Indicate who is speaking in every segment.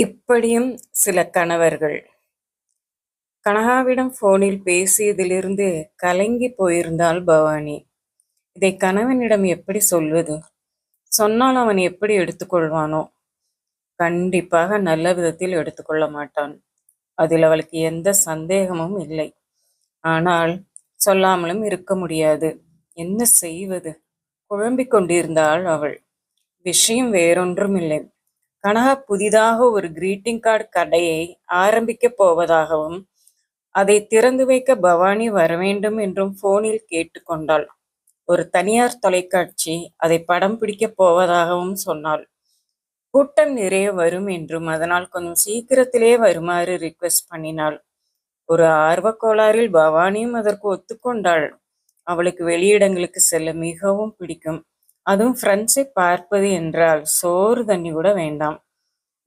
Speaker 1: இப்படியும் சில கணவர்கள் கனகாவிடம் போனில் பேசியதிலிருந்து கலங்கிப் போயிருந்தாள் பவானி. இதை கணவனிடம் எப்படி சொல்வது? சொன்னால் அவன் எப்படி எடுத்துக்கொள்வானோ? கண்டிப்பாக நல்ல விதத்தில் எடுத்துக்கொள்ள மாட்டான். அதில் அவளுக்கு எந்த சந்தேகமும் இல்லை. ஆனால் சொல்லாமலும் இருக்க முடியாது. என்ன செய்வது? குழம்பிக் கொண்டிருந்தாள் அவள். விஷயம் வேறொன்றுமில்லை. கனகா புதிதாக ஒரு கிரீட்டிங் கார்டு கடையை ஆரம்பிக்கப் போவதாகவும் அதை திறந்து வைக்க பவானி வர வேண்டும் என்றும் போனில் கேட்டுக்கொண்டாள். ஒரு தனியார் தொலைக்காட்சி அதை படம் பிடிக்கப் போவதாகவும் சொன்னாள். கூட்டம் நிறைய வரும் என்றும் அதனால் கொஞ்சம் சீக்கிரத்திலே வருமாறு ரிக்வெஸ்ட் பண்ணினாள். ஒரு ஆர்வக்கோளாறில் பவானியும் அதற்கு ஒத்துக்கொண்டாள். அவளுக்கு வெளியிடங்களுக்கு செல்ல மிகவும் பிடிக்கும். அதுவும் ஃப்ரெண்ட்ஸை பார்ப்பது என்றால் சோறு தண்ணி கூட வேண்டாம்.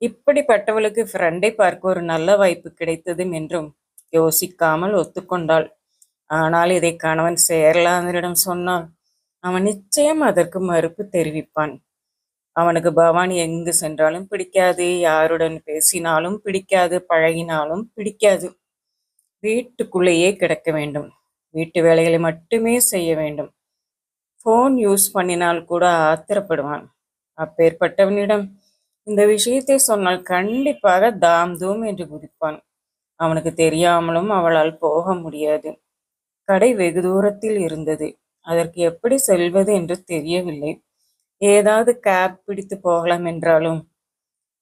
Speaker 1: இப்படிப்பட்டவளுக்கு ஃப்ரெண்டை பார்க்க ஒரு நல்ல வாய்ப்பு கிடைத்ததும் என்றும் யோசிக்காமல் ஒத்துக்கொண்டாள். ஆனால் இதை கணவன் சேரலாந்தரிடம் சொன்னால் அவன் நிச்சயம் அதற்கு மறுப்பு தெரிவிப்பான். அவனுக்கு பவானி எங்கு சென்றாலும் பிடிக்காது, யாருடன் பேசினாலும் பிடிக்காது, பழகினாலும் பிடிக்காது. வீட்டுக்குள்ளேயே கிடக்க வேண்டும். வீட்டு வேலைகளை மட்டுமே செய்ய வேண்டும். ஃபோன் யூஸ் பண்ணினால் கூட ஆத்திரப்படுவான். அப்பேற்பட்டவனிடம் இந்த விஷயத்தை சொன்னால் கண்டிப்பாக தாம் தூம் என்று குதிப்பான். அவனுக்கு தெரியாமலும் அவளால் போக முடியாது. கடை வெகு தூரத்தில் இருந்தது. அதற்கு எப்படி செல்வது என்று தெரியவில்லை. ஏதாவது கேப் பிடித்து போகலாம் என்றாலும்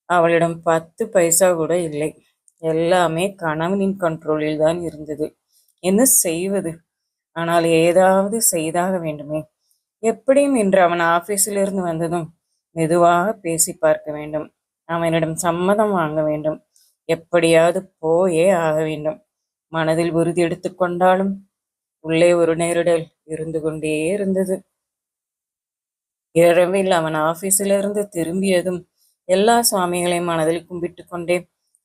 Speaker 1: அவளிடம் பத்து பைசா கூட இல்லை. எல்லாமே கணவனின் கண்ட்ரோலில் தான் இருந்தது. என்ன செய்வது? ஆனால் ஏதாவது செய்தாக வேண்டுமே. எப்படியும் இன்று அவன் ஆபீஸிலிருந்து வந்ததும் மெதுவாக பேசி பார்க்க வேண்டும். அவனிடம் சம்மதம் வாங்க வேண்டும். எப்படியாவது போயே ஆக வேண்டும். மனதில் உறுதி எடுத்துக்கொண்டாலும் உள்ளே ஒரு நேரிடல் இருந்து கொண்டே இருந்தது. இரவில் அவன் ஆபீஸிலிருந்து திரும்பியதும் எல்லா சுவாமிகளையும் மனதில் கும்பிட்டு கொண்டே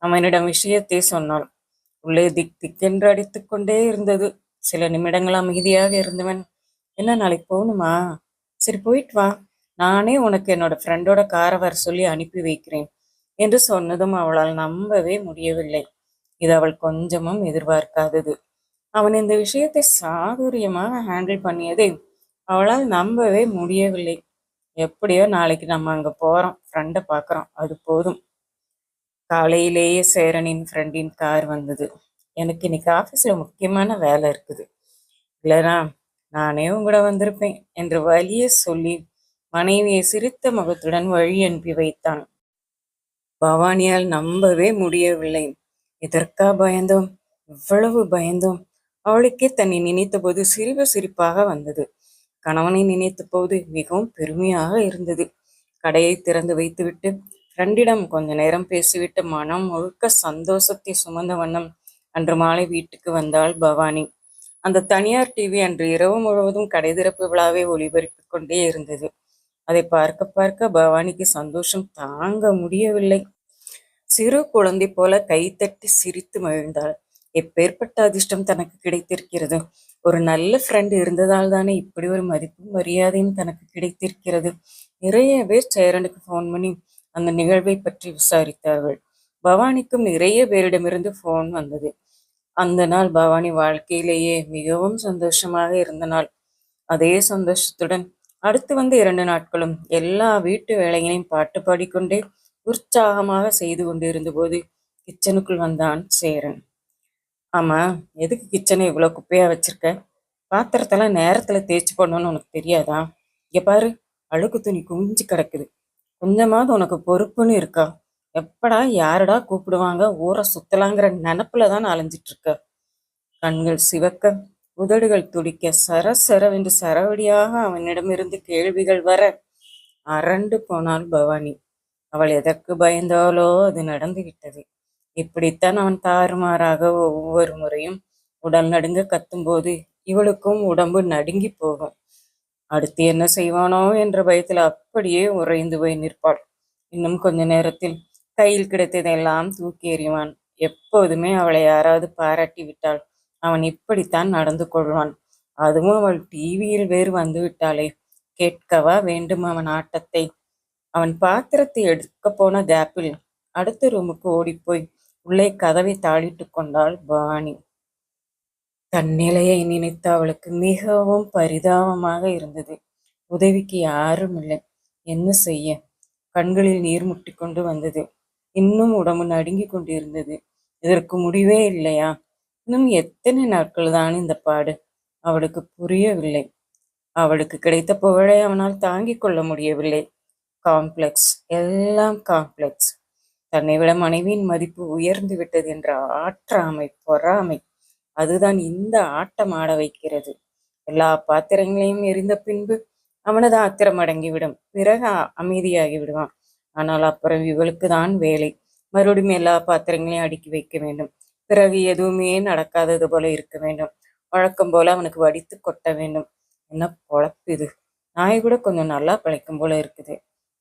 Speaker 1: அவனிடம் விஷயத்தை சொன்னாள். உள்ளே திக் திக்கென்று அடித்துக் கொண்டே இருந்தது. சில நிமிடங்கள் அமைதியாக இருந்தவன் என்ன நாளைக்கு போகணுமா? சரி போயிட்டு வா. நானே உனக்கு என்னோட ஃப்ரெண்டோட காரை வர சொல்லி அனுப்பி வைக்கிறேன் என்று சொன்னதும் அவளால் நம்பவே முடியவில்லை. இது அவள் கொஞ்சமும் எதிர்பார்க்காதது. அவன் இந்த விஷயத்தை சாதுரியமாக ஹேண்டில் பண்ணியதை அவளால் நம்பவே முடியவில்லை. எப்படியோ நாளைக்கு நம்ம அங்க போறோம். ஃப்ரெண்டை பார்க்குறோம். அது போதும். காலையிலேயே சேரனின் ஃப்ரெண்டின் கார் வந்தது. எனக்கு இன்னைக்கு ஆஃபீஸ்ல முக்கியமான வேலை இருக்குது. இல்லைனா நானே உங்கூட வந்திருப்பேன் என்று வலிய சொல்லி மனைவியை சிரித்த முகத்துடன் வழி அனுப்பி வைத்தான். பவானியால் நம்பவே முடியவில்லை. இதற்கா பயந்தோம்? இவ்வளவு பயந்தோம்? அவளுக்கே தன்னை நினைத்தபோது சிரிப்பு சிரிப்பாக வந்தது. கணவனை நினைத்த போது மிகவும் பெருமையாக இருந்தது. கடையை திறந்து வைத்துவிட்டு ஃப்ரெண்டிடம் கொஞ்ச நேரம் பேசிவிட்டு மனம் முழுக்க சந்தோஷத்தை சுமந்த வண்ணம் அன்று மாலை வீட்டுக்கு வந்தாள் பவானி. அந்த தனியார் டிவி அன்று இரவு முழுவதும் கடை திறப்பு விழாவை ஒளிபரப்பிக் கொண்டே இருந்தது. அதை பார்க்க பார்க்க பவானிக்கு சந்தோஷம் தாங்க முடியவில்லை. சிறு குழந்தை போல கைத்தட்டி சிரித்து மகிழ்ந்தாள். எப்பேற்பட்ட அதிர்ஷ்டம் தனக்கு கிடைத்திருக்கிறது. ஒரு நல்ல ஃப்ரெண்ட் இருந்ததால் தானே இப்படி ஒரு மதிப்பும் மரியாதையும் தனக்கு கிடைத்திருக்கிறது. நிறைய பேர் சேரனுக்கு ஃபோன் பண்ணி அந்த நிகழ்வை பற்றி விசாரித்தார்கள். பவானிக்கும் நிறைய பேரிடமிருந்து ஃபோன் வந்தது. அந்த நாள் பவானி வாழ்க்கையிலேயே மிகவும் சந்தோஷமாக இருந்த நாள். அதே சந்தோஷத்துடன் அடுத்து வந்த இரண்டு நாட்களும் எல்லா வீட்டு வேலைகளையும் பாட்டு பாடிக்கொண்டே உற்சாகமாக செய்து கொண்டிருந்த போது கிச்சனுக்குள் வந்தான் சேரன். ஆமா எதுக்கு கிச்சனை இவ்வளோ குப்பையா வச்சிருக்க? பாத்திரத்தெல்லாம் நேரத்துல தேய்ச்சி போடணும்னு உனக்கு தெரியாதா? இங்க பாரு அழுக்கு துணி குமிஞ்சு கிடக்குது. கொஞ்சமாவது உனக்கு பொறுப்புன்னு இருக்கா? எப்படா யாரடா கூப்பிடுவாங்க ஊரை சுத்தலாங்கிற நினப்புல தான் அலைஞ்சிட்டு இருக்க. கண்கள் சிவக்க உதடுகள் துடிக்க சர சரவென்று சரவடியாக அவனிடமிருந்து கேள்விகள் வர அரண்டு போனாள் பவானி. அவள் எதற்கு பயந்தாலோ அது நடந்து விட்டது. இப்படித்தான் அவன் தாறுமாறாக ஒவ்வொரு முறையும் உடல் நடுங்க கத்தும்போது இவளுக்கும் உடம்பு நடுங்கி போகும். அடுத்து என்ன செய்வானோ என்ற பயத்தில் அப்படியே உறைந்து போய் நிற்பாள். இன்னும் கொஞ்ச நேரத்தில் கையில் கிடைத்ததெல்லாம் தூக்கி எறிவான். எப்போதுமே அவளை யாராவது பாராட்டி விட்டாள் அவன் இப்படித்தான் நடந்து கொள்வான். அதுவும் அவள் டிவியில் வேறு வந்து விட்டாளே கேட்கவா வேண்டும் அவன் ஆட்டத்தை. அவன் பாத்திரத்தை எடுக்கப் போன கேப்பில் அடுத்த ரூமுக்கு ஓடிப்போய் உள்ளே கதவை தாளிட்டு கொண்டாள் பவானி தன் நிலையை நினைத்து அவளுக்கு மிகவும் பரிதாபமாக இருந்தது உதவிக்கு யாரும் இல்லை என்ன செய்ய கண்களில் நீர் முட்டிக்கொண்டு வந்தது இன்னும் உடம்பு நடுங்கி கொண்டிருந்தது. இதற்கு முடிவே இல்லையா? இன்னும் எத்தனை நாட்கள் தான் இந்த பாடு? அவளுக்கு புரியவில்லை. அவளுக்கு கிடைத்த புகழை அவனால் தாங்கிக் கொள்ள முடியவில்லை. காம்ப்ளெக்ஸ் எல்லாம் காம்ப்ளெக்ஸ். தன்னை விட மனைவியின் மதிப்பு உயர்ந்து விட்டது என்ற ஆற்றாமை பொறாமை. அதுதான் இந்த ஆட்டம் ஆட வைக்கிறது. எல்லா பாத்திரங்களையும் எரிந்த பின்பு அவனது ஆத்திரம் அடங்கிவிடும். பிறகு அமைதியாகி விடுவான் ஆனால் அப்புறம் இவளுக்கு தான் வேலை. மறுபடியும் எல்லா பாத்திரங்களையும் அடுக்கி வைக்க வேண்டும். பிறகு எதுவுமே நடக்காதது போல இருக்க வேண்டும். வழக்கம் போல அவனுக்கு வடித்து கொட்ட வேண்டும். என்ன பொழப்பு இது? நாய் கூட கொஞ்சம் நல்லா பிழைக்கும் போல இருக்குது.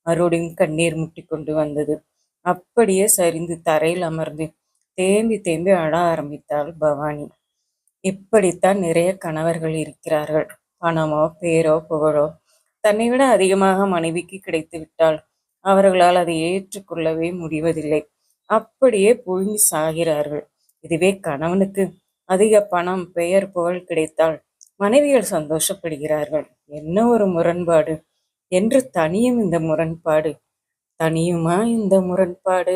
Speaker 1: மறுபடியும் கண்ணீர் முட்டி கொண்டு வந்தது. அப்படியே சரிந்து தரையில் அமர்ந்து தேம்பி தேம்பி அழ ஆரம்பித்தாள் பவானி. இப்படித்தான் நிறைய கணவர்கள் இருக்கிறார்கள். பணமோ பேரோ புகழோ தன்னை விட அதிகமாக மனைவிக்கு கிடைத்து விட்டால் அவர்களால் அதை ஏற்றுக்கொள்ளவே முடிவதில்லை. அப்படியே புழுங்கி சாகிறார்கள். இதுவே கணவனுக்கு அதிக பணம் பெயர் புகழ் கிடைத்தால் மனைவிகள் சந்தோஷப்படுகிறார்கள். என்ன ஒரு முரண்பாடு? என்று தனியும் இந்த முரண்பாடு. தனியுமா இந்த முரண்பாடு?